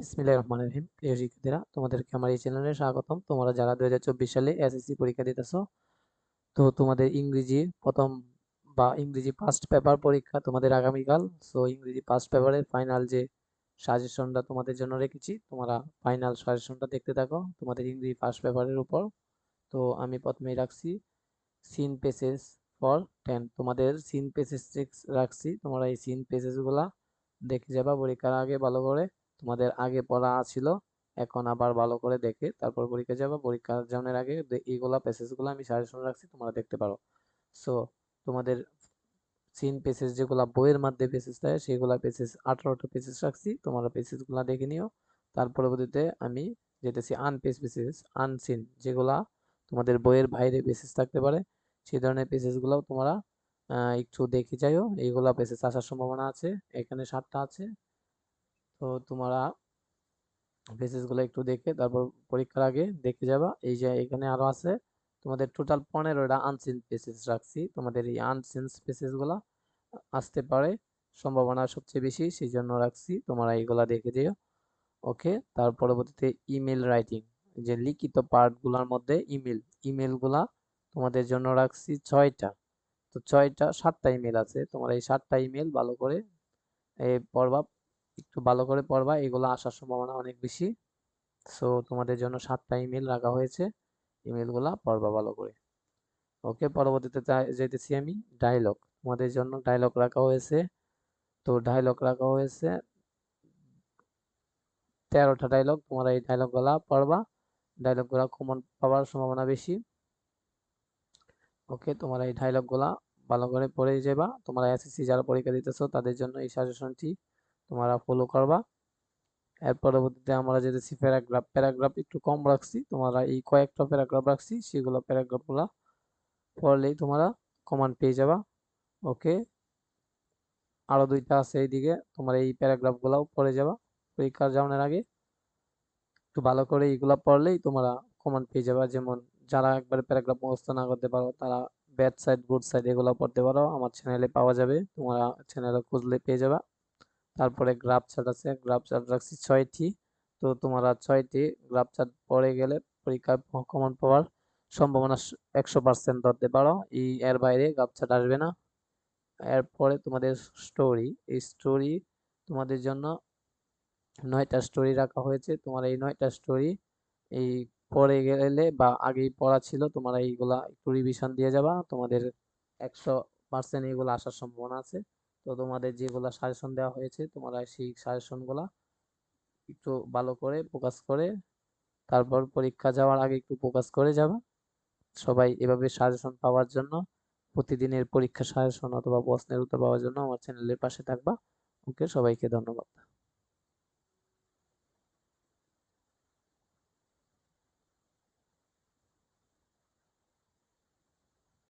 বিসমিল্লাহির রহমানির রহিম। প্রিয় শিক্ষার্থীরা, তোমাদেরকে আমার এই চ্যানেলে স্বাগতম। তোমরা যারা দুই হাজার চব্বিশ সালে এসএসসি পরীক্ষা দিতেছো, তো তোমাদের ইংরেজি প্রথম বা ইংরেজি ফার্স্ট পেপার পরীক্ষা তোমাদের আগামীকাল। সো ইংরেজি ফার্স্ট পেপারের ফাইনাল যে সাজেশনটা তোমাদের জন্য রেখেছি, তোমরা ফাইনাল সাজেশনটা দেখতে থাকো তোমাদের ইংরেজি ফার্স্ট পেপারের উপর। তো আমি প্রথমেই রাখছি সিন পেসেস ফর টেন তোমাদের সিন পেসেস রাখছি, তোমরা এই সিন পেসেসগুলা দেখে যাবা, পরীক্ষার আগে ভালো করে। তোমাদের আগে পড়া ছিল, এখন আবার ভালো করে দেখে তারপর পরীক্ষা যাবা। পরীক্ষা জানার আগে এইগুলা প্যাসেজগুলো আমি সাজেশন রাখছি, তোমরা দেখতে পারো। সো তোমাদের সিন পেসেজ যেগুলা বইয়ের মধ্যে পেসেজ থাকে, সেগুলা পেসেজ আঠারোটা পেসেজ রাখছি, তোমরা পেসেজগুলো দেখে নিও। তার পরবর্তীতে আমি যেতেছি আনপেস পেসেজ আনসিন যেগুলা তোমাদের বইয়ের বাইরে পেসেজ থাকতে পারে, সেই ধরনের পেসেজগুলোও তোমরা একটু দেখে যাইও। এইগুলা পেসেজ আসার সম্ভাবনা আছে, এখানে সাতটা আছে। তো তোমরা পেজেসগুলো একটু দেখে তারপর পরীক্ষার আগে দেখে যাবা। এই যে এখানে আরও আছে, তোমাদের টোটাল পনেরোটা আনসিন পেসেস রাখছি। তোমাদের এই আনসিন পেসেসগুলো আসতে পারে, সম্ভাবনা সবচেয়ে বেশি সেই জন্য রাখছি। তোমরা এইগুলা দেখে দিও ওকে তার পরবর্তীতে ইমেল রাইটিং যে লিখিত পার্টগুলোর মধ্যে ইমেল ইমেলগুলা তোমাদের জন্য রাখছি ছয়টা। তো ছয়টা, সাতটা ইমেল আছে। তোমরা এই সাতটা ইমেল ভালো করে পড়বা। একটু ভালো করে পড়বা। এগুলো আসার সম্ভাবনা অনেক বেশি। সো তোমাদের জন্য সাতটা ইমেল রাখা হয়েছে। ইমেলগুলো পড়বা ভালো করে। ওকে পরবর্তীতে যেতেছি আমি ডায়লগ তোমাদের জন্য ডায়লগ রাখা হয়েছে। তো ডায়লগ রাখা হয়েছে। তেরোটা ডায়লগ তোমরা এই ডায়লগগুলা পড়বা। ডায়লগগুলা কমন পাওয়ার সম্ভাবনা বেশি। ওকে তোমরা এই ডায়লগগুলা ভালো করে পড়ে যাবা তোমরা এসএসসি যারা পরীক্ষা দিতেছো, তাদের জন্য এই সাজেশনটি তোমরা ফলো করবা। এর পরবর্তীতে আমরা যেতেছি প্যারাগ্রাফ। প্যারাগ্রাফ একটু কম রাখছি। তোমরা এই কয়েকটা প্যারাগ্রাফ রাখছি। সেগুলো প্যারাগ্রাফগুলো পড়লেই তোমরা কমান্ড পেয়ে যাবা। ওকে আরও দুইটা আছে এইদিকে। তোমার এই প্যারাগ্রাফগুলোও পড়ে যাবা। পরীক্ষার যাওয়ার আগে একটু ভালো করে এইগুলা পড়লেই তোমরা কমান্ড পেয়ে যাবা। যেমন যারা একবার প্যারাগ্রাফ মুখস্থ না করতে পারো, তারা ব্যাড সাইড গুড সাইড এগুলো পড়তে পারো। আমার চ্যানেলে পাওয়া যাবে। তোমরা চ্যানেলে খুঁজলে পেয়ে যাবা। তারপরে গ্রাফ চার্ট আছে গ্রাফ চার্ট রাখছি ছয়টি। তো তোমরা ছয়টি গ্রাফ চার্ট পড়ে গেলে পরীক্ষায় কমন পাওয়ার সম্ভাবনা একশো পার্সেন্ট ধরতে পারো। এই এর বাইরে গ্রাফ চার্ট আসবে না। এরপরে তোমাদের স্টোরি এই স্টোরি তোমাদের জন্য নয়টা স্টোরি রাখা হয়েছে। তোমার এই নয়টা স্টোরি এই পড়ে গেলে বা আগেই পড়া ছিল, তোমরা এইগুলা একটু রিভিশন দিয়ে যাবা। তোমাদের একশো পার্সেন্ট এইগুলো আসার সম্ভাবনা আছে। তো তোমাদের যেগুলা সাজেশন দেওয়া হয়েছে, তোমরা সেই সাজেশনগুলা একটু ভালো করে ফোকাস করে, তারপর পরীক্ষা যাওয়ার আগে একটু ফোকাস করে যাবা। সবাই এভাবে সাজেশন পাওয়ার জন্য, প্রতিদিনের পরীক্ষা সাজেশন অথবা প্রশ্নের উত্তর পাওয়ার জন্য আমার চ্যানেলের পাশে থাকবা। ওকে, সবাইকে ধন্যবাদ।